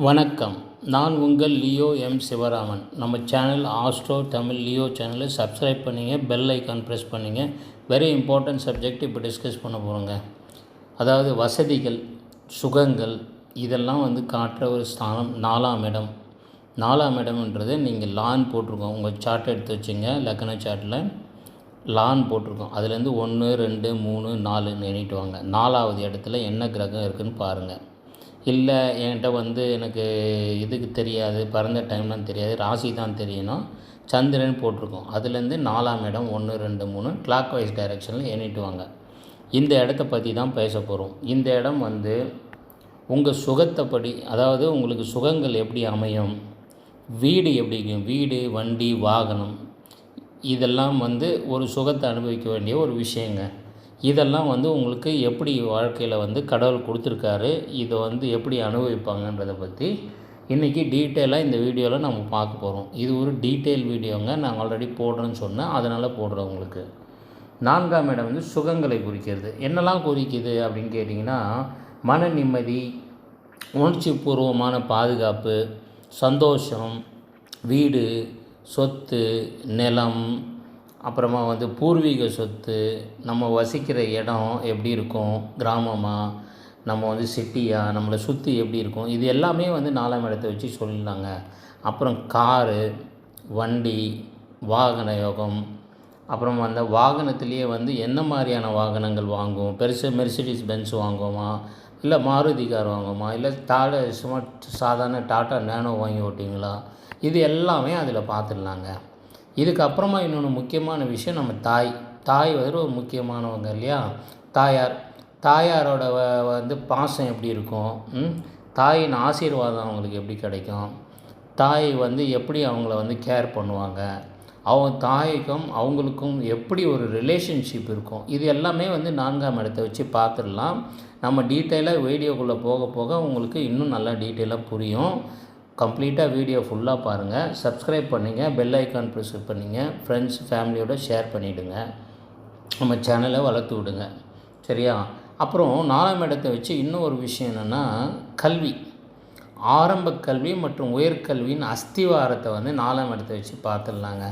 வணக்கம். நான் உங்கள் லியோ எம். சிவராமன். நம்ம சேனல் ஆஸ்ட்ரோ தமிழ் லியோ சேனலை சப்ஸ்கிரைப் பண்ணிங்க பெல் ஐக்கான் ப்ரெஸ் பண்ணிங்க. வெரி இம்பார்ட்டண்ட் சப்ஜெக்ட் இப்போ டிஸ்கஸ் பண்ண போகிறோங்க அதாவது வசதிகள் சுகங்கள் இதெல்லாம் வந்து காட்டுற ஒரு ஸ்தானம் நாலாம் இடம். நாலாம் இடம்ன்றது நீங்கள் லான் போட்டிருக்கோம். உங்கள் சார்ட் எடுத்து வச்சுங்க லக்ன சார்ட்டில் லான் போட்டிருக்கோம். அதுலேருந்து ஒன்று ரெண்டு மூணு நாலுன்னு எண்ணிட்டு வாங்க. நாலாவது இடத்துல என்ன கிரகம் இருக்குதுன்னு பாருங்கள் இல்லை என்கிட்ட வந்து எனக்கு இதுக்கு தெரியாது பிறந்த டைம்லாம் தெரியாது ராசி தான் தெரியணும். சந்திரன் போட்டிருக்கோம். அதுலேருந்து நாலாம் இடம் ஒன்று ரெண்டு மூணு கிளாக் வைஸ் டைரெக்ஷனில் எண்ணிட்டுவாங்க. இந்த இடத்த பற்றி தான் பேச போகிறோம் இந்த இடம் வந்து உங்கள் சுகத்தைப்படி அதாவது உங்களுக்கு சுகங்கள் எப்படி அமையும் வீடு எப்படி இருக்கும் வீடு வண்டி வாகனம் இதெல்லாம் வந்து ஒரு சுகத்தை அனுபவிக்க வேண்டிய ஒரு விஷயங்க. இதெல்லாம் வந்து உங்களுக்கு எப்படி வாழ்க்கையில் வந்து கடவுள் கொடுத்துருக்காரு இதை வந்து எப்படி அனுபவிப்பாங்கன்றதை பற்றி இன்றைக்கி டீட்டெயிலாக இந்த வீடியோவில் நம்ம பார்க்க போகிறோம் இது ஒரு டீட்டெயில் வீடியோங்க. நான் ஆல்ரெடி போடுறேன்னு சொன்னேன். அதனால் போடுறேன் உங்களுக்கு. நான்காம் இடம் வந்து சுகங்களை குறிக்கிறது. என்னெல்லாம் குறிக்குது அப்படின்னு கேட்டிங்கன்னா மன நிம்மதி உணர்ச்சி பூர்வமான பாதுகாப்பு சந்தோஷம் வீடு சொத்து நிலம் அப்புறமா வந்து பூர்வீக சொத்து நம்ம வசிக்கிற இடம் எப்படி இருக்கும் கிராமமாக நம்ம வந்து சிட்டியாக நம்மளை சுற்றி எப்படி இருக்கும் இது எல்லாமே வந்து நாலாம் இடத்தை வச்சு சொல்லிடலாங்க அப்புறம் காரு வண்டி வாகன யோகம் அப்புறம் அந்த வாகனத்திலேயே வந்து என்ன மாதிரியான வாகனங்கள் வாங்குவோம் பெருசு மெர்சிடிஸ் பென்ஸ் வாங்குவோமா இல்லை மாருதி கார் வாங்குவோமா இல்லை டாடா சும்மா சாதாரண டாட்டா நேனோ வாங்கி ஓட்டிங்களா இது எல்லாமே அதில் பார்த்துடலாங்க இதுக்கப்புறமா இன்னொன்று முக்கியமான விஷயம் நம்ம தாய். தாய் வந்து ஒரு முக்கியமானவங்க இல்லையா? தாயார். தாயாரோட வ வந்து பாசம் எப்படி இருக்கும்? தாயின் ஆசீர்வாதம் அவங்களுக்கு எப்படி கிடைக்கும்? தாய் வந்து எப்படி அவங்கள வந்து கேர் பண்ணுவாங்க? அவங்க தாய்க்கும் அவங்களுக்கும் எப்படி ஒரு ரிலேஷன்ஷிப் இருக்கும்? இது எல்லாமே வந்து நான்காம் இடத்தை வச்சு பார்த்துடலாம். நம்ம டீட்டெயிலாக வீடியோக்குள்ளே போக போக உங்களுக்கு இன்னும் நல்லா டீட்டெயிலாக புரியும். கம்ப்ளீட்டாக வீடியோ ஃபுல்லாக பாருங்கள் சப்ஸ்கிரைப் பண்ணிங்க. பெல் ஐக்கான் ப்ரெஸ் பண்ணிங்க. ஃப்ரெண்ட்ஸ் ஃபேமிலியோட ஷேர் பண்ணிவிடுங்க நம்ம சேனலை வளர்த்து விடுங்க. சரியா? அப்புறம் நாலாம் இடத்தை வச்சு இன்னும் ஒரு விஷயம் என்னென்னா கல்வி. ஆரம்ப கல்வி மற்றும் உயர்கல்வியின் அஸ்திவாரத்தை வந்து நாலாம் இடத்தை வச்சு பார்த்துடலாங்க.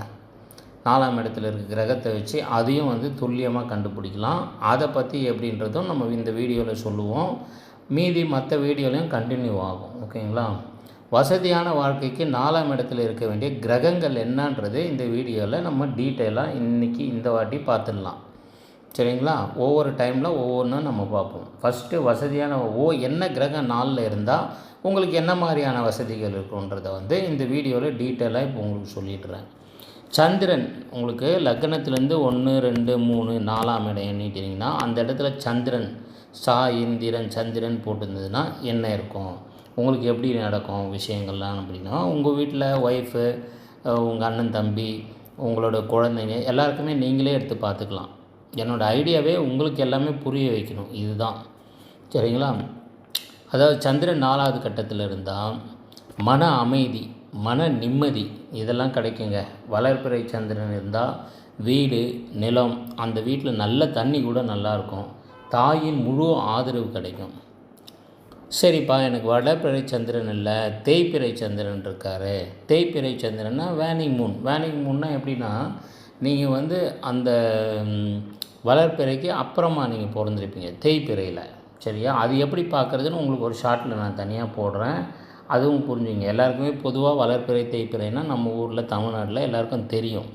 நாலாம் இடத்துல இருக்க கிரகத்தை வச்சு அதையும் வந்து துல்லியமாக கண்டுபிடிக்கலாம். அதை பற்றி எப்படின்றதும் நம்ம இந்த வீடியோவில் சொல்லுவோம். மீதி மற்ற வீடியோலையும் கண்டினியூ ஆகும். ஓகேங்களா வசதியான வாழ்க்கைக்கு நாலாம் இடத்துல இருக்க வேண்டிய கிரகங்கள் என்னன்றது இந்த வீடியோவில் நம்ம டீட்டெயிலாக இன்றைக்கி இந்த வாட்டி பார்த்துடலாம். சரிங்களா? ஒவ்வொரு டைமில் ஒவ்வொன்றும் நம்ம பார்ப்போம். ஃபஸ்ட்டு வசதியான ஓ என்ன கிரகம் நாளில் இருந்தால் உங்களுக்கு என்ன மாதிரியான வசதிகள் இருக்குன்றதை வந்து இந்த வீடியோவில் டீட்டெயிலாக இப்போ உங்களுக்கு சொல்லிடுறேன். சந்திரன் உங்களுக்கு லக்னத்துலேருந்து ஒன்று ரெண்டு மூணு நாலாம் இடம் எண்ணிட்டீங்கன்னா அந்த இடத்துல சந்திரன் சா இந்திரன் சந்திரன் போட்டிருந்ததுன்னா என்ன இருக்கும்? உங்களுக்கு எப்படி நடக்கும் விஷயங்கள்லாம் அப்படின்னா உங்கள் வீட்டில் ஒய்ஃபு உங்கள் அண்ணன் தம்பி உங்களோட குழந்தைங்க எல்லாருக்குமே நீங்களே எடுத்து பார்த்துக்கலாம். என்னோடய ஐடியாவே உங்களுக்கு எல்லாமே புரிய வைக்கணும். இதுதான். சரிங்களா? அதாவது சந்திரன் நாலாவது கட்டத்தில் இருந்தால் மன அமைதி மன நிம்மதி இதெல்லாம் கிடைக்குங்க. வளர்ப்பிறை சந்திரன் இருந்தால் வீடு நிலம் அந்த வீட்டில் நல்ல தண்ணி கூட நல்லாயிருக்கும் தாயின் முழு ஆதரவு கிடைக்கும். சரிப்பா எனக்கு வடப்பிறை சந்திரன் இல்லை தேய்பிறை சந்திரன் இருக்கார். தேய்பிறை சந்திரன்னா வேனிங் மூன். வேனிங் மூன்னா எப்படின்னா நீங்கள் வந்து அந்த வளர்ப்பிறைக்கு அப்புறமா நீங்கள் பிறந்திருப்பீங்க தேய்பிறையில். சரியா? அது எப்படி பார்க்குறதுன்னு உங்களுக்கு ஒரு ஷார்ட்டில் நான் தனியாக போடுறேன். அதுவும் புரிஞ்சுங்க. எல்லாருக்குமே பொதுவாக வளர்ப்பிறை தேய்ப்பிறைனா நம்ம ஊரில் தமிழ்நாட்டில் எல்லாருக்கும் தெரியும்.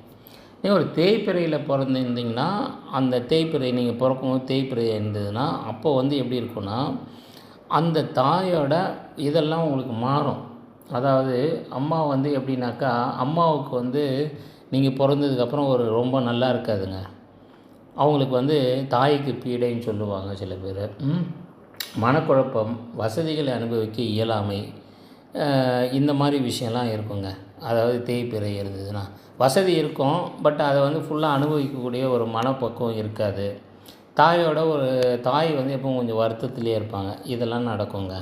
நீங்கள் ஒரு தேய்ப்பிறையில் பிறந்திருந்தீங்கன்னா அந்த தேய்ப்பிறை நீங்கள் பிறக்கும்போது தேய்ப்பிறை இருந்ததுன்னா அப்போ வந்து எப்படி இருக்குன்னா அந்த தாயோட இதெல்லாம் உங்களுக்கு மாறும். அதாவது அம்மா வந்து எப்படின்னாக்கா அம்மாவுக்கு வந்து நீங்கள் பிறந்ததுக்கப்புறம் ஒரு ரொம்ப நல்லா இருக்காதுங்க. அவங்களுக்கு வந்து தாய்க்கு பீடைன்னு சொல்லுவாங்க சில பேர். மனக்குழப்பம் வசதிகளை அனுபவிக்க இயலாமை இந்த மாதிரி விஷயம்லாம் இருக்குங்க. அதாவது தேய்பிறை இருந்ததுன்னா வசதி இருக்கும் பட் அதை வந்து ஃபுல்லாக அனுபவிக்கக்கூடிய ஒரு மனப்பக்குவம் இருக்காது. தாயோட ஒரு தாய் வந்து எப்பவும் கொஞ்சம் வருத்தத்துலேயே இருப்பாங்க. இதெல்லாம் நடக்குங்க.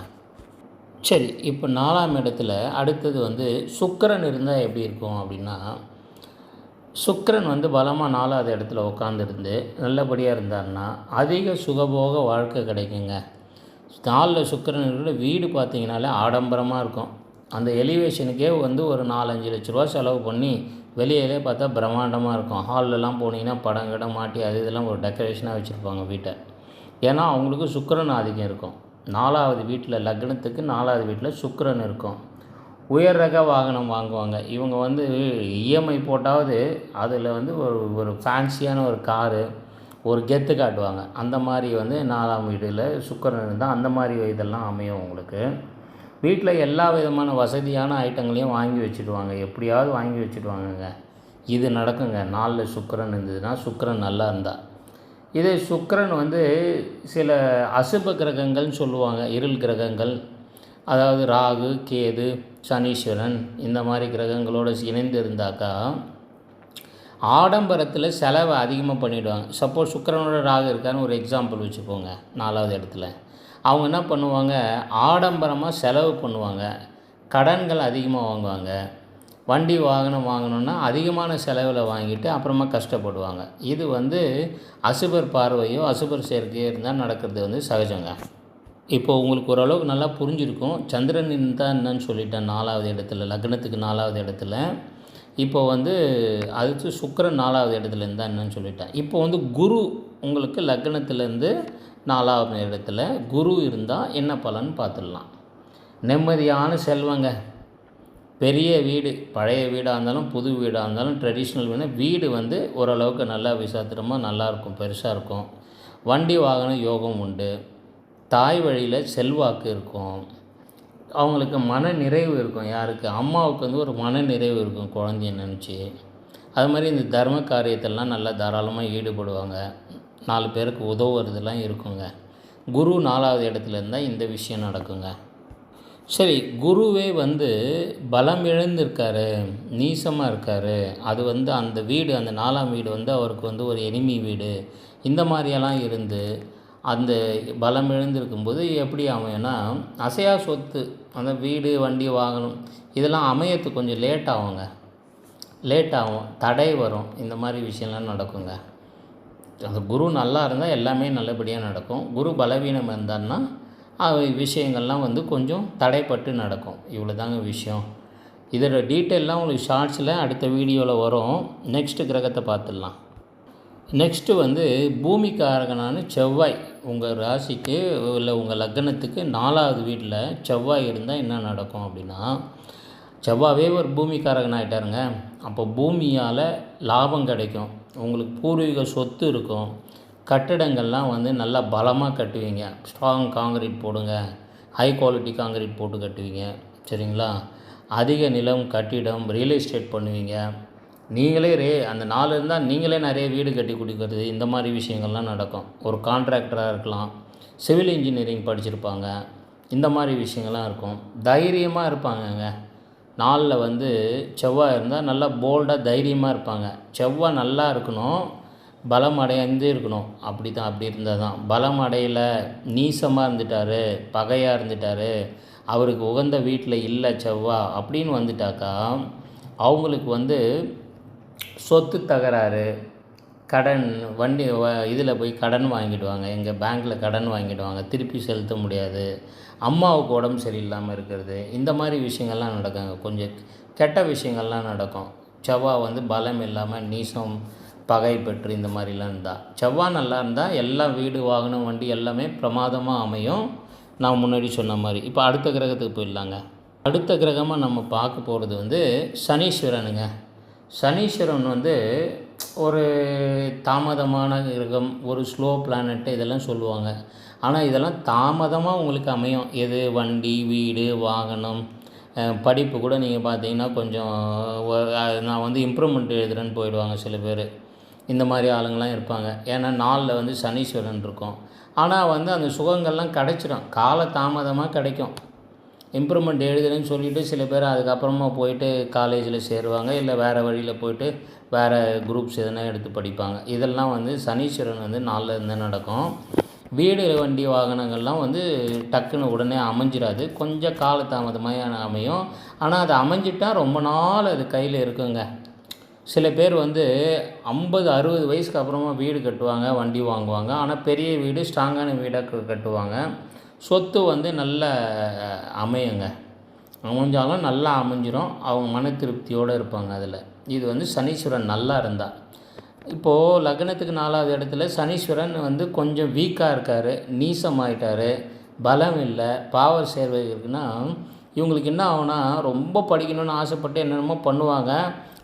சரி இப்போ நாலாம் இடத்துல அடுத்தது வந்து சுக்கரன் இருந்தால் எப்படி இருக்கும் அப்படின்னா சுக்கரன் வந்து பலமாக நாலாவது இடத்துல உட்காந்துருந்து நல்லபடியாக இருந்தாருன்னா அதிக சுகபோக வாழ்க்கை கிடைக்குங்க. நாலில் சுக்கரன் இருக்கிற வீடு பார்த்தீங்கனாலே ஆடம்பரமாக இருக்கும். அந்த எலிவேஷனுக்கே வந்து ஒரு நாலஞ்சு லட்ச ரூபா செலவு பண்ணி வெளியிலே பார்த்தா பிரம்மாண்டமாக இருக்கும். ஹால்லலாம் போனீங்கன்னா படம் கிடம் மாட்டி அது இதெல்லாம் ஒரு டெக்கரேஷனாக வச்சுருப்பாங்க வீட்டை. ஏன்னா அவங்களுக்கு சுக்கரன் ஆதிக்கம் இருக்கும். நாலாவது வீட்டில் லக்னத்துக்கு நாலாவது வீட்டில் சுக்கரன் இருக்கும். உயர் ரக வாகனம் வாங்குவாங்க. இவங்க வந்து இஎம்ஐ போட்டாவது அதில் வந்து ஒரு ஒரு ஃபேன்சியான ஒரு காரு ஒரு கெத்து காட்டுவாங்க. அந்த மாதிரி வந்து நாலாம் வீட்டில் சுக்கரன் இருந்தால் அந்த மாதிரி இதெல்லாம் அமையும் உங்களுக்கு. வீட்டில் எல்லா விதமான வசதியான ஐட்டங்களையும் வாங்கி வச்சுடுவாங்க. எப்படியாவது வாங்கி வச்சுடுவாங்கங்க. இது நடக்குங்க. நாளில் சுக்கரன் இருந்ததுன்னா சுக்கிரன் நல்லா இருந்தால் இதே சுக்கிரன் வந்து சில அசுப கிரகங்கள்னு சொல்லுவாங்க. இருள் கிரகங்கள். அதாவது ராகு கேது சனீஸ்வரன் இந்த மாதிரி கிரகங்களோடு இணைந்து இருந்தாக்கா ஆடம்பரத்தில் செலவை அதிகமாக பண்ணிவிடுவாங்க சப்போஸ் சுக்கரனோட ராகு இருக்கான்னு ஒரு எக்ஸாம்பிள் வச்சுப்போங்க நாலாவது இடத்துல. அவங்க என்ன பண்ணுவாங்க? ஆடம்பரமாக செலவு பண்ணுவாங்க. கடன்கள் அதிகமாக வாங்குவாங்க. வண்டி வாகனம் வாங்கணுன்னா அதிகமான செலவில் வாங்கிட்டு அப்புறமா கஷ்டப்படுவாங்க. இது வந்து அசுபர் பார்வையோ அசுபர் சேர்க்கையோ இருந்தால் நடக்கிறது வந்து சகஜங்க. இப்போ உங்களுக்கு ஓரளவுக்கு நல்லா புரிஞ்சிருக்கும். சந்திரன் தான் என்னன்னு சொல்லிட்டேன் நாலாவது இடத்துல லக்னத்துக்கு நாலாவது இடத்துல. இப்போ வந்து அதுக்கு சுக்கரன் நாலாவது இடத்துல இருந்தால் என்னன்னு சொல்லிட்டேன். இப்போ வந்து குரு உங்களுக்கு லக்னத்துலேருந்து நாலாவது இடத்துல குரு இருந்தால் என்ன பலன் பார்த்துடலாம். நிம்மதியான செல்வங்க. பெரிய வீடு பழைய வீடாக இருந்தாலும் புது வீடாக இருந்தாலும் ட்ரெடிஷ்னல் வீடு வீடு வந்து ஓரளவுக்கு நல்லா விசாத்திரமாக நல்லாயிருக்கும் பெருசாக இருக்கும். வண்டி வாகன யோகம் உண்டு. தாய் வழியில் செல்வாக்கு இருக்கும். அவங்களுக்கு மன நிறைவு இருக்கும் யாருக்கு? அம்மாவுக்கு வந்து ஒரு மன நிறைவு இருக்கும் குழந்தைய நினச்சி. அது மாதிரி இந்த தர்ம காரியத்தெல்லாம் நல்லா தாராளமாக ஈடுபடுவாங்க. நாலு பேருக்கு உதவுறதுலாம் இருக்குங்க. குரு நாலாவது இடத்துல இருந்தால் இந்த விஷயம் நடக்குங்க. சரி குருவே வந்து பலம் இழந்திருக்காரு நீசமாக இருக்கார். அது வந்து அந்த வீடு அந்த நாலாம் வீடு வந்து அவருக்கு வந்து ஒரு எனிமி வீடு. இந்த மாதிரியெல்லாம் இருந்து அந்த பலம் இழந்திருக்கும்போது எப்படி அமையனா அசையா சொத்து அந்த வீடு வண்டி வாங்கணும் இதெல்லாம் அமையத்துக்கு கொஞ்சம் லேட் ஆகுங்க. லேட் ஆகும் தடை வரும். இந்த மாதிரி விஷயம்லாம் நடக்குங்க. அந்த குரு நல்லா இருந்தால் எல்லாமே நல்லபடியாக நடக்கும். குரு பலவீனம் இருந்தான்னா விஷயங்கள்லாம் வந்து கொஞ்சம் தடைப்பட்டு நடக்கும். இவ்வளோ தாங்க விஷயம். இதோட டீட்டெயிலாம் உங்களுக்கு ஷார்ட்ஸில் அடுத்த வீடியோவில் வரும். நெக்ஸ்ட்டு கிரகத்தை பார்த்துடலாம். நெக்ஸ்ட்டு வந்து பூமிக்காரகனான செவ்வாய். உங்கள் ராசிக்கு இல்லை உங்கள் லக்னத்துக்கு நாலாவது வீட்டில் செவ்வாய் இருந்தால் என்ன நடக்கும் அப்படின்னா செவ்வாவே ஒரு பூமிக்காரகன் ஆகிட்டாருங்க அப்போ பூமியால் லாபம் கிடைக்கும். உங்களுக்கு பூர்வீக சொத்து இருக்கும். கட்டிடங்கள்லாம் வந்து நல்லா பலமாக கட்டுவீங்க. ஸ்ட்ராங் காங்கிரீட் போடுங்க. ஹை குவாலிட்டி காங்கிரீட் போட்டு கட்டுவீங்க. சரிங்களா? அதிக நிலம் கட்டிடம் ரியல் எஸ்டேட் பண்ணுவீங்க. நீங்களே ரே அந்த நாலு இருந்தால் நீங்களே நிறைய வீடு கட்டி கொடுக்கறது. இந்த மாதிரி விஷயங்கள்லாம் நடக்கும். ஒரு கான்ட்ராக்டராக இருக்கலாம். சிவில் இன்ஜினியரிங் படிச்சிருப்பாங்க. இந்த மாதிரி விஷயங்கள்லாம் இருக்கும். தைரியமாக இருப்பாங்கங்க. நாளில் வந்து செவ்வாய் இருந்தால் நல்லா போல்டாக தைரியமாக இருப்பாங்க. செவ்வாய் நல்லா இருக்கணும் பலம் அடைந்து இருக்கணும். அப்படி தான் அப்படி இருந்தால் தான். பலம் அடையலை நீசமாக இருந்துட்டார் பகையாக இருந்துட்டார் அவருக்கு உகந்த வீட்டில் இல்லை செவ்வா அப்படின்னு வந்துட்டாக்கா அவங்களுக்கு வந்து சொத்து தகராறு கடன் வண்டி வ இதில் போய் கடன் வாங்கிடுவாங்க. எங்கள் பேங்க்கில் கடன் வாங்கிடுவாங்க. திருப்பி செலுத்த முடியாது. அம்மாவுக்கு உடம்பு சரியில்லாமல் இருக்கிறது. இந்த மாதிரி விஷயங்கள்லாம் நடக்குங்க. கொஞ்சம் கெட்ட விஷயங்கள்லாம் நடக்கும். செவ்வாய் வந்து பலம் இல்லாமல் நீசம் பகை பெற்று இந்த மாதிரிலாம் இருந்தால் செவ்வாய் நல்லா இருந்தால் எல்லா வீடு வாகனம் வண்டி எல்லாமே பிரமாதமாக அமையும். நான் முன்னாடி சொன்ன மாதிரி. இப்போ அடுத்த கிரகத்துக்கு போயிடலாங்க. அடுத்த கிரகமாக நம்ம பார்க்க போகிறது வந்து சனீஸ்வரனுங்க. சனீஸ்வரன் வந்து ஒரு தாமதமான கிரகம் ஒரு ஸ்லோ பிளானட்டு இதெல்லாம் சொல்லுவாங்க. ஆனால் இதெல்லாம் தாமதமாக உங்களுக்கு அமையும். எது? வண்டி வீடு வாகனம். படிப்பு கூட நீங்கள் பார்த்தீங்கன்னா கொஞ்சம் நான் வந்து இம்ப்ரூவ்மெண்ட் எழுதுறேன்னு போயிடுவாங்க சில பேர். இந்த மாதிரி ஆளுங்கள்லாம் இருப்பாங்க. ஏன்னா நாளில் வந்து சனீஸ்வரன் இருக்கும். ஆனால் வந்து அந்த சுகங்கள்லாம் கிடைச்சிடும் கால தாமதமாக கிடைக்கும். இம்ப்ரூவ்மெண்ட் எழுதுறேன்னு சொல்லிட்டு சில பேர் அதுக்கப்புறமா போயிட்டு காலேஜில் சேருவாங்க. இல்லை வேறு வழியில் போயிட்டு வேறு குரூப்ஸ் எதனா எடுத்து படிப்பாங்க. இதெல்லாம் வந்து சனீஸ்வரன் வந்து நாளில் இருந்து நடக்கும். வீடு வண்டி வாகனங்கள்லாம் வந்து டக்குன்னு உடனே அமைஞ்சிடாது கொஞ்சம் காலதாமதமாக அமையும். ஆனால் அது அமைஞ்சிட்டால் ரொம்ப நாள் அது கையில் இருக்குங்க. சில பேர் வந்து ஐம்பது அறுபது வயசுக்கு அப்புறமா வீடு கட்டுவாங்க வண்டி வாங்குவாங்க. ஆனால் பெரிய வீடு ஸ்ட்ராங்கான வீடாக கட்டுவாங்க. சொத்து வந்து நல்ல அமையுங்க. அமைஞ்சாலும் நல்லா அமைஞ்சிரும். அவங்க மன திருப்தியோடு இருப்பாங்க அதில். இது வந்து சனீஸ்வரன் நல்லா இருந்தால் இப்போது லக்னத்துக்கு நாலாவது இடத்துல சனீஸ்வரன் வந்து கொஞ்சம் வீக்காக இருக்கார் நீசமாயிட்டார் பலம் இல்லை பாவர் சேர்வை இருக்குன்னா இவங்களுக்கு என்ன ஆகுனா ரொம்ப படிக்கணும்னு ஆசைப்பட்டு என்னென்னமோ பண்ணுவாங்க.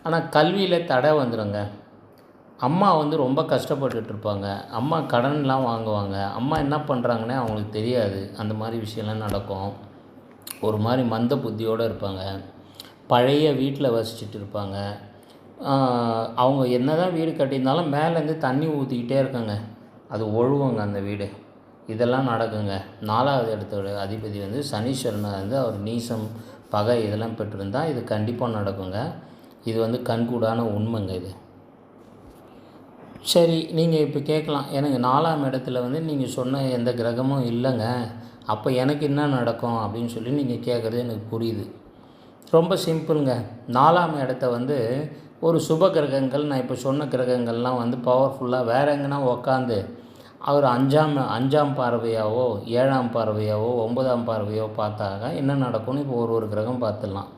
ஆனால் கல்வியில் தடை வந்துடுங்க அம்மா வந்து ரொம்ப கஷ்டப்பட்டுட்டு இருப்பாங்க அம்மா கடன்லாம் வாங்குவாங்க. அம்மா என்ன பண்ணுறாங்கன்னே அவங்களுக்கு தெரியாது. அந்த மாதிரி விஷயம்லாம் நடக்கும். ஒரு மாதிரி மந்த புத்தியோடு இருப்பாங்க. பழைய வீட்டில் வசிச்சுட்டு இருப்பாங்க அவங்க என்ன தான் வீடு கட்டியிருந்தாலும் மேலேருந்து தண்ணி ஊற்றிக்கிட்டே இருக்காங்க. அது ஒழுவுங்க அந்த வீடு. இதெல்லாம் நடக்குங்க. நாலாவது இடத்தோட அதிபதி வந்து சனீஸ்வரனை வந்து அவர் நீசம் பகை இதெல்லாம் பெற்றிருந்தால் இது கண்டிப்பாக நடக்குங்க. இது வந்து கண்கூடான உண்மைங்க இது. சரி நீங்கள் இப்போ கேட்கலாம் எனக்கு நாலாம் இடத்துல வந்து நீங்கள் சொன்ன எந்த கிரகமும் இல்லைங்க. அப்போ எனக்கு என்ன நடக்கும் அப்படின்னு சொல்லி நீங்கள் கேட்குறது எனக்கு புரியுது. ரொம்ப சிம்பிளுங்க. நாலாம் இடத்த வந்து ஒரு சுப கிரகங்கள் நான் இப்போ சொன்ன கிரகங்கள்லாம் வந்து பவர்ஃபுல்லாக வேறு எங்கன்னா உக்காந்து அவர் அஞ்சாம் அஞ்சாம் பார்வையாவோ ஏழாம் பார்வையாவோ ஒன்பதாம் பார்வையோ பார்த்தாங்க என்ன நடக்கும்னு இப்போ ஒரு ஒரு கிரகம் பார்த்துடலாம்.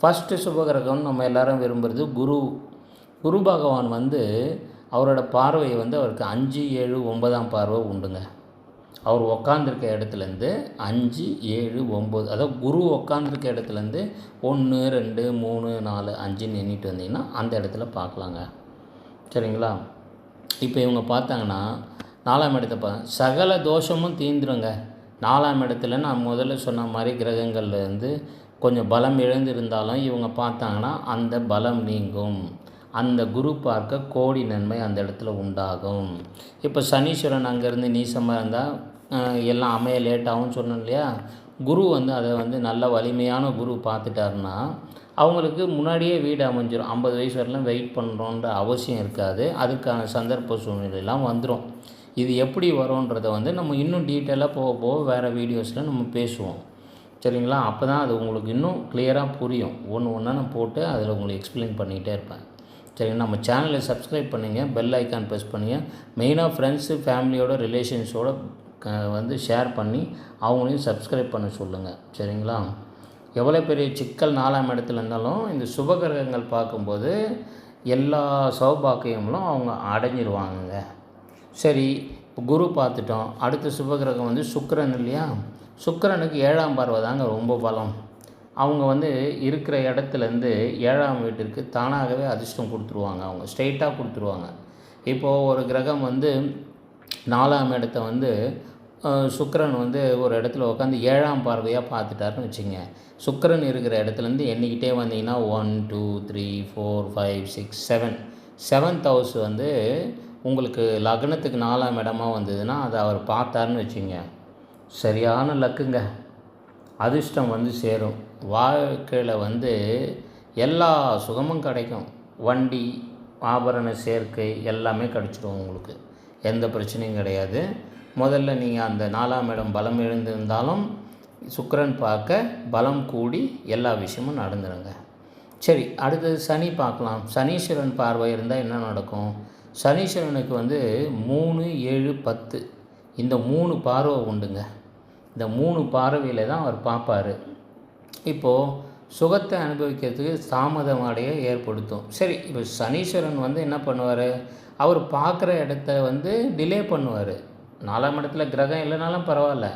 ஃபஸ்ட்டு சுப கிரகம்னு நம்ம எல்லாரும் விரும்புகிறது குரு. குரு பகவான் வந்து அவரோட பார்வை வந்து அவருக்கு அஞ்சு ஏழு ஒன்பதாம் பார்வை உண்டுங்க. அவர் உக்காந்துருக்க இடத்துலேருந்து அஞ்சு ஏழு ஒம்பது அதாவது குரு உக்காந்துருக்க இடத்துலேருந்து ஒன்று ரெண்டு மூணு நாலு அஞ்சுன்னு எண்ணிட்டு வந்தீங்கன்னா அந்த இடத்துல பார்க்கலாங்க. சரிங்களா? இப்போ இவங்க பார்த்தாங்கன்னா நாலாம் இடத்தை பா சகல தோஷமும் தீந்துருங்க. நாலாம் இடத்துல நான் முதல்ல சொன்ன மாதிரி கிரகங்கள்லேருந்து கொஞ்சம் பலம் இழந்திருந்தாலும் இவங்க பார்த்தாங்கன்னா அந்த பலம் நீங்கும். அந்த குரு பார்க்க கோடி நன்மை அந்த இடத்துல உண்டாகும். இப்போ சனீஸ்வரன் அங்கேருந்து நீசமாக இருந்தால் எல்லாம் அமைய லேட்டாகும் சொன்னோம் இல்லையா? குரு வந்து அதை வந்து நல்ல வலிமையான குரு பார்த்துட்டாருன்னா அவங்களுக்கு முன்னாடியே வீடு அமைஞ்சிரும். ஐம்பது வயசு வரலாம் வெயிட் பண்ணுறோன்ற அவசியம் இருக்காது. அதுக்கான சந்தர்ப்ப சூழ்நிலையெல்லாம் வந்துடும் இது எப்படி வரோன்றதை வந்து நம்ம இன்னும் டீட்டெயிலாக போக போக வேறு வீடியோஸில் நம்ம பேசுவோம். சரிங்களா? அப்போ தான் அது உங்களுக்கு இன்னும் கிளியராக புரியும். ஒன்று ஒன்றா நான் போட்டு அதில் உங்களுக்கு எக்ஸ்பிளைன் பண்ணிகிட்டே இருப்பேன். சரிங்க நம்ம சேனலை சப்ஸ்கிரைப் பண்ணுங்கள் பெல் ஐக்கான் ப்ரெஸ் பண்ணுங்கள் மெயினாக ஃப்ரெண்ட்ஸு ஃபேமிலியோட ரிலேஷன்ஸோட க வந்து ஷேர் பண்ணி அவங்களையும் சப்ஸ்கிரைப் பண்ண சொல்லுங்கள் சரிங்களா? எவ்வளோ பெரிய சிக்கல் நாலாம் இடத்துல இருந்தாலும் இந்த சுபகிரகங்கள் பார்க்கும்போது எல்லா சௌபாக்கியங்களும் அவங்க அடைஞ்சிருவாங்கங்க. சரி இப்போ குரு பார்த்துட்டோம். அடுத்த சுபகிரகம் வந்து சுக்கரன் இல்லையா? சுக்கரனுக்கு ஏழாம் பார்வை தாங்க ரொம்ப பலம். அவங்க வந்து இருக்கிற இடத்துலேருந்து ஏழாம் வீட்டிற்கு தானாகவே அதிர்ஷ்டம் கொடுத்துருவாங்க. அவங்க ஸ்ட்ரெயிட்டாக கொடுத்துருவாங்க. இப்போது ஒரு கிரகம் வந்து நாலாம் இடத்த வந்து சுக்கரன் வந்து ஒரு இடத்துல உட்காந்து ஏழாம் பார்வையாக பார்த்துட்டாருன்னு வச்சுங்க சுக்கரன் இருக்கிற இடத்துலேருந்து எண்ணிக்கிட்டே வந்தீங்கன்னா one two three four five six seven seventh house வந்து உங்களுக்கு லக்னத்துக்கு நாலாம் இடமா வந்ததுன்னா அதை அவர் பார்த்தாருன்னு வச்சுங்க சரியான லக்குங்க. அதிர்ஷ்டம் வந்து சேரும். வாழ்க்கையில் வந்து எல்லா சுகமும் கிடைக்கும். வண்டி ஆபரண சேர்க்கை எல்லாமே கிடச்சிடும் உங்களுக்கு. எந்த பிரச்சனையும் கிடையாது. முதல்ல நீங்கள் அந்த நாலாம் இடம் பலம் எழுந்திருந்தாலும் சுக்கரன் பார்க்க பலம் கூடி எல்லா விஷயமும் நடந்துருங்க. சரி அடுத்தது சனி பார்க்கலாம். சனீஸ்வரன் பார்வை இருந்தால் என்ன நடக்கும்? சனீஸ்வரனுக்கு வந்து மூணு ஏழு பத்து. இந்த மூணு பார்வை உண்டுங்க. இந்த மூணு பார்வையில் தான் அவர் பார்ப்பார். இப்போது சுகத்தை அனுபவிக்கிறதுக்கு தாமதம் அடைய ஏற்படுத்தும். சரி இப்போ சனீஸ்வரன் வந்து என்ன பண்ணுவார்? அவர் பார்க்குற இடத்த வந்து டிலே பண்ணுவார். நாலாம் இடத்துல கிரகம் இல்லைனாலும் பரவாயில்ல.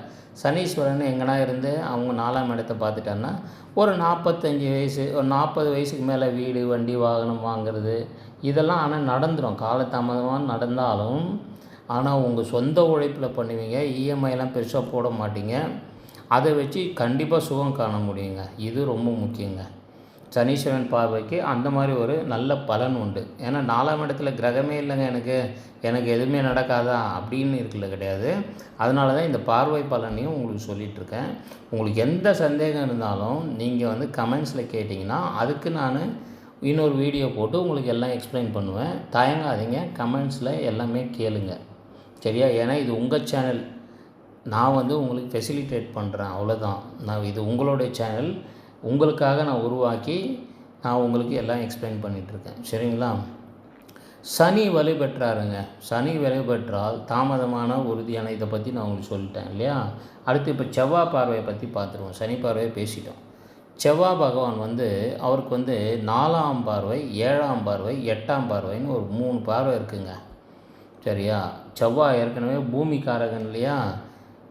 சனீஸ்வரன் எங்கன்னா இருந்து அவங்க நாலாம் இடத்த பார்த்துட்டான்னா ஒரு நாற்பத்தஞ்சு வயசு ஒரு நாற்பது வயசுக்கு மேலே வீடு வண்டி வாகனம் வாங்குறது இதெல்லாம் ஆனால் நடந்துடும் காலதாமதமாக நடந்தாலும் ஆனால் உங்கள் சொந்த உழைப்பில் பண்ணுவீங்க இஎம்ஐலாம் பெருசாக போட மாட்டீங்க. அதை வச்சு கண்டிப்பாக சுகம் காண முடியுங்க. இது ரொம்ப முக்கியங்க. சனீஸ்வரன் பார்வைக்கு அந்த மாதிரி ஒரு நல்ல பலன் உண்டு. ஏன்னா நாலாம் இடத்துல கிரகமே இல்லைங்க எனக்கு. எனக்கு எதுவுமே நடக்காதா? அப்படின்னு இருக்குல்ல கிடையாது. அதனால தான் இந்த பார்வை பலனையும் உங்களுக்கு சொல்லிகிட்ருக்கேன் உங்களுக்கு எந்த சந்தேகம் இருந்தாலும் நீங்கள் வந்து கமெண்ட்ஸில் கேட்டிங்கன்னா அதுக்கு நான் இன்னொரு வீடியோ போட்டு உங்களுக்கு எல்லாம் எக்ஸ்பிளைன் பண்ணுவேன். தயங்காதீங்க. கமெண்ட்ஸில் எல்லாமே கேளுங்க. சரியா? ஏன்னா இது உங்கள் சேனல் நான் வந்து உங்களுக்கு ஃபெசிலிட்டேட் பண்ணுறேன் அவ்வளோதான் நான் இது உங்களுடைய சேனல் உங்களுக்காக நான் உருவாக்கி நான் உங்களுக்கு எல்லாம் எக்ஸ்பிளைன் பண்ணிகிட்ருக்கேன் சரிங்களா? சனி வலுப்பெற்றாருங்க சனி வலுப்பெற்றால் தாமதமான உறுதியான இதை பற்றி நான் உங்களுக்கு சொல்லிட்டேன் இல்லையா? அடுத்து இப்போ செவ்வாய் பார்வையை பற்றி பார்த்துருவோம். சனி பார்வையை பேசிட்டோம். செவ்வாய் பகவான் வந்து அவருக்கு வந்து நாலாம் பார்வை ஏழாம் பார்வை எட்டாம் பார்வைன்னு ஒரு மூணு பார்வை இருக்குங்க. சரியா? செவ்வாய் ஏற்கனவே பூமிக்காரகன் இல்லையா?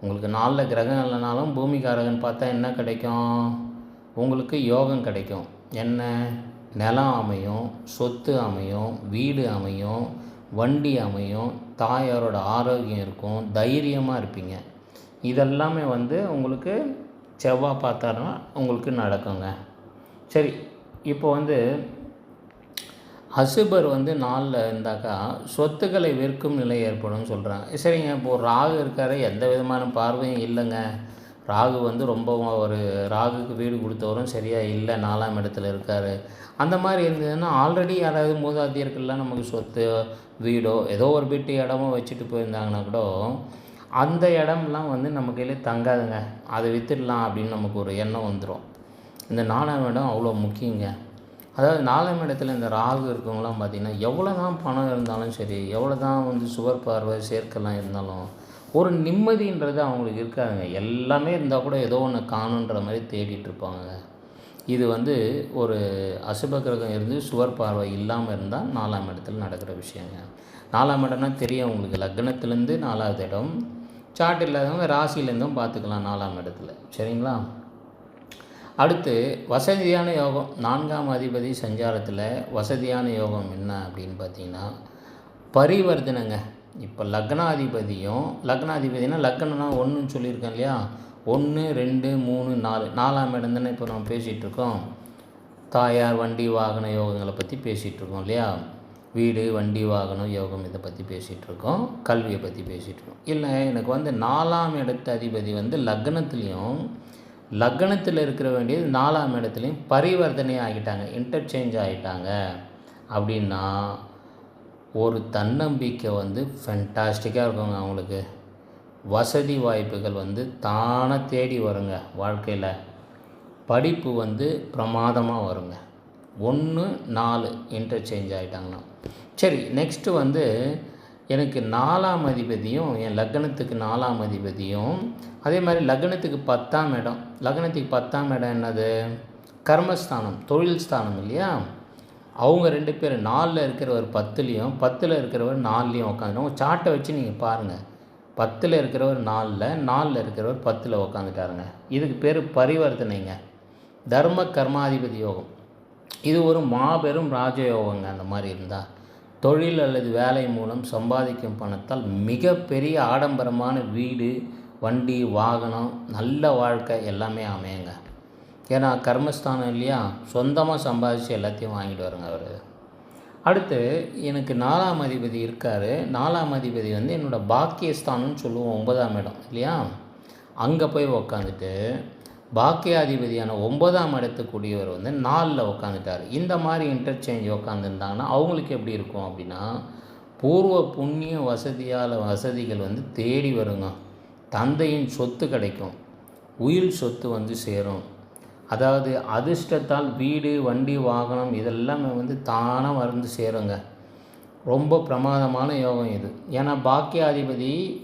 உங்களுக்கு நாலில் கிரகம் இல்லைனாலும் பூமிக்காரகன் பார்த்தா என்ன கிடைக்கும்? உங்களுக்கு யோகம் கிடைக்கும். என்ன? நிலம் அமையும் சொத்து அமையும் வீடு அமையும் வண்டி அமையும் தாயாரோட ஆரோக்கியம் இருக்கும் தைரியமாக இருப்பீங்க. இதெல்லாமே வந்து உங்களுக்கு செவ்வாய் பார்த்தாருன்னா உங்களுக்கு நடக்குங்க. சரி இப்போ வந்து அசுபர் வந்து நாளில் இருந்தாக்கா சொத்துக்களை விற்கும் நிலை ஏற்படும்னு சொல்கிறாங்க சரிங்க இப்போது ராகு இருக்காரு எந்த விதமான பார்வையும் இல்லைங்க. ராகு வந்து ரொம்ப ஒரு ராகுக்கு வீடு கொடுத்தவரும் சரியாக இல்லை நாலாம் இடத்துல இருக்கார். அந்த மாதிரி இருந்ததுன்னா ஆல்ரெடி யாராவது மூதாத்தியர்கள்லாம் நமக்கு சொத்து வீடோ ஏதோ ஒரு வீட்டு இடமோ வச்சுட்டு போயிருந்தாங்கன்னா கூட அந்த இடம்லாம் வந்து நம்ம கையில் தங்காதுங்க. அதை விற்றுடலாம் அப்படின்னு நமக்கு ஒரு எண்ணம் வந்துடும் இந்த நாலாம் இடம் அவ்வளோ முக்கியங்க. அதாவது நாலாம் இடத்துல இந்த ராகு இருக்கவங்களாம் பார்த்திங்கன்னா எவ்வளோ தான் பணம் இருந்தாலும் சரி எவ்வளோ தான் வந்து சுவர் பார்வை சேர்க்கலாம் இருந்தாலும் ஒரு நிம்மதின்றது அவங்களுக்கு இருக்காதுங்க. எல்லாமே இருந்தால் கூட ஏதோ ஒன்று காணுன்ற மாதிரி தேடிட்டுருப்பாங்க இது வந்து ஒரு அசுப கிரகம் இருந்து சுவர் பார்வை இல்லாமல் இருந்தால் நாலாம் இடத்துல நடக்கிற விஷயங்க. நாலாம் இடம்னா தெரியும் உங்களுக்கு. லக்னத்துலேருந்து நாலாவது இடம் சார்ட் இல்லாதவங்க ராசிலேருந்தும் பார்த்துக்கலாம் நாலாம் இடத்துல. சரிங்களா? அடுத்து வசதியான யோகம். நான்காம் அதிபதி சஞ்சாரத்தில் வசதியான யோகம் என்ன அப்படின்னு பார்த்தீங்கன்னா பரிவர்த்தனைங்க. இப்போ லக்னாதிபதியும் லக்னாதிபதினா லக்னம்னா ஒன்றுன்னு சொல்லியிருக்கேன் இல்லையா? ஒன்று ரெண்டு மூணு நாலு. நாலாம் இடம் தானே இப்போ நம்ம பேசிகிட்ருக்கோம். தாயார் வண்டி வாகன யோகங்களை பற்றி பேசிகிட்ருக்கோம் இல்லையா? வீடு வண்டி வாகனம் யோகம் இதை பற்றி பேசிகிட்ருக்கோம். கல்வியை பற்றி பேசிகிட்டு இருக்கோம் இல்லை எனக்கு வந்து நாலாம் இடத்து அதிபதி வந்து லக்னத்துலேயும் லக்னத்தில் இருக்கிற வேண்டியது நாலாம் இடத்துலையும் பரிவர்த்தனை ஆகிட்டாங்க இன்டர்சேஞ்ச் ஆகிட்டாங்க. அப்படின்னா ஒரு தன்னம்பிக்கை வந்து ஃபென்டாஸ்டிக்காக இருக்குங்க அவங்களுக்கு. வசதி வாய்ப்புகள் வந்து தானாக தேடி வருங்க வாழ்க்கையில். படிப்பு வந்து பிரமாதமாக வருங்க. ஒன்று நாலு இன்டர்சேஞ்ச் ஆகிட்டாங்கன்னா சரி நெக்ஸ்ட்டு வந்து எனக்கு நாலாம் அதிபதியும் என் லக்னத்துக்கு நாலாம் அதிபதியும் அதே மாதிரி லக்னத்துக்கு பத்தாம் இடம். லக்னத்துக்கு பத்தாம் இடம் என்னது? கர்மஸ்தானம் தொழில் ஸ்தானம் இல்லையா? அவங்க ரெண்டு பேர் நாலில் இருக்கிறவர் பத்துலேயும் பத்தில் இருக்கிறவர் நாலுலேயும் உட்காந்துட்டு உங்கள் சார்ட்டை வச்சு நீங்கள் பாருங்கள் பத்தில் இருக்கிறவர் நாலில் நாலில் இருக்கிறவர் பத்தில் உட்காந்துட்டாருங்க இதுக்கு பேர் பரிவர்த்தனைங்க. தர்ம கர்மாதிபதி யோகம். இது ஒரு மாபெரும் ராஜயோகங்க அந்த மாதிரி இருந்தால் தொழில் அல்லது வேலை மூலம் சம்பாதிக்கும் பணத்தால் மிகப்பெரிய ஆடம்பரமான வீடு வண்டி வாகனம் நல்ல வாழ்க்கை எல்லாமே அமையுங்க. ஏன்னா கர்மஸ்தானம் இல்லையா? சொந்தமாக சம்பாதிச்சு எல்லாத்தையும் வாங்கிட்டு வருங்க அவர். அடுத்து எனக்கு நாலாம் அதிபதி இருக்கார். நாலாம் அதிபதி வந்து என்னோடய பாக்கியஸ்தானம்னு சொல்லுவோம் ஒன்பதாம் இடம் இல்லையா? அங்கே போய் உக்காந்துட்டு பாக்கியாதிபதியான ஒன்பதாம் இடத்துக்குரியவர் வந்து நாலில் உட்காந்துட்டார் இந்த மாதிரி இன்டர்சேஞ்ச் உட்காந்துருந்தாங்கன்னா அவங்களுக்கு எப்படி இருக்கும் அப்படின்னா பூர்வ புண்ணிய வசதியால் வசதிகள் வந்து தேடி வருங்க. தந்தையின் சொத்து கிடைக்கும். உயிர் சொத்து வந்து சேரும். அதாவது அதிர்ஷ்டத்தால் வீடு வண்டி வாகனம் இதெல்லாமே வந்து தானாக வந்து சேருங்க. ரொம்ப பிரமாதமான யோகம் இது. ஏன்னா பாக்கியாதிபதி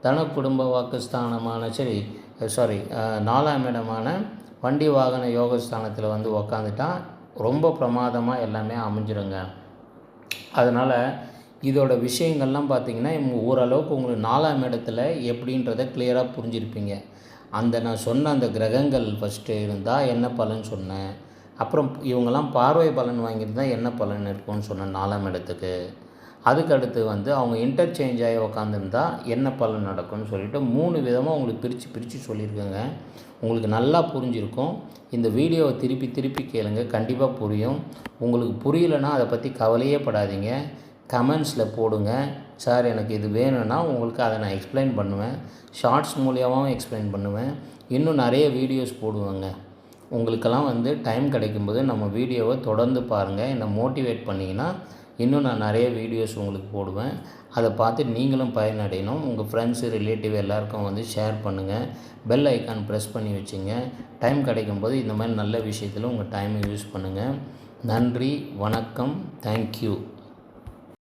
தன குடும்ப வாக்குஸ்தானமான சரி சாரி நாலாம் இடமான வண்டி வாகன யோகஸ்தானத்தில் வந்து உக்காந்துட்டால் ரொம்ப பிரமாதமாக எல்லாமே அமைஞ்சிருங்க. அதனால் இதோட விஷயங்கள்லாம் பார்த்திங்கன்னா ஓரளவுக்கு உங்களுக்கு நாலாம் இடத்துல எப்படின்றத கிளியராக புரிஞ்சிருப்பீங்க. அந்த நான் சொன்ன அந்த கிரகங்கள் ஃபஸ்ட்டு இருந்தால் என்ன பலன் சொன்னேன். அப்புறம் இவங்கெல்லாம் பார்வை பலன் வாங்கியிருந்தால் என்ன பலன் இருக்கும்னு சொன்னேன் நாலாம் இடத்துக்கு. அதுக்கடுத்து வந்து அவங்க இன்டர்சேஞ்ச் ஆகி உக்காந்துருந்தா என்ன பலன் நடக்கும்னு சொல்லிவிட்டு மூணு விதமாக உங்களுக்கு பிரித்து பிரித்து சொல்லியிருக்கேங்க. உங்களுக்கு நல்லா புரிஞ்சிருக்கும். இந்த வீடியோவை திருப்பி திருப்பி கேளுங்க. கண்டிப்பாக புரியும். உங்களுக்கு புரியலைன்னா அதை பற்றி கவலையே படாதீங்க. கமெண்ட்ஸில் போடுங்க. சார் எனக்கு இது வேணும்னா உங்களுக்கு அதை நான் எக்ஸ்பிளைன் பண்ணுவேன். ஷார்ட்ஸ் மூலியமாகவும் எக்ஸ்பிளைன் பண்ணுவேன். இன்னும் நிறைய வீடியோஸ் போடுவேங்க. உங்களுக்கெல்லாம் வந்து டைம் கிடைக்கும்போது நம்ம வீடியோவை தொடர்ந்து பாருங்கள் என்னை மோட்டிவேட் பண்ணிங்கன்னா இன்னும் நான் நிறைய வீடியோஸ் உங்களுக்கு போடுவேன். அதை பார்த்து நீங்களும் பயனடையணும். உங்கள் ஃப்ரெண்ட்ஸு ரிலேட்டிவ் எல்லாருக்கும் வந்து ஷேர் பண்ணுங்கள் பெல் ஐக்கான் ப்ரெஸ் பண்ணி வச்சுங்க. டைம் கிடைக்கும் போது இந்த மாதிரி நல்ல விஷயத்தில் உங்கள் டைமை யூஸ் பண்ணுங்கள் நன்றி வணக்கம். தேங்க்யூ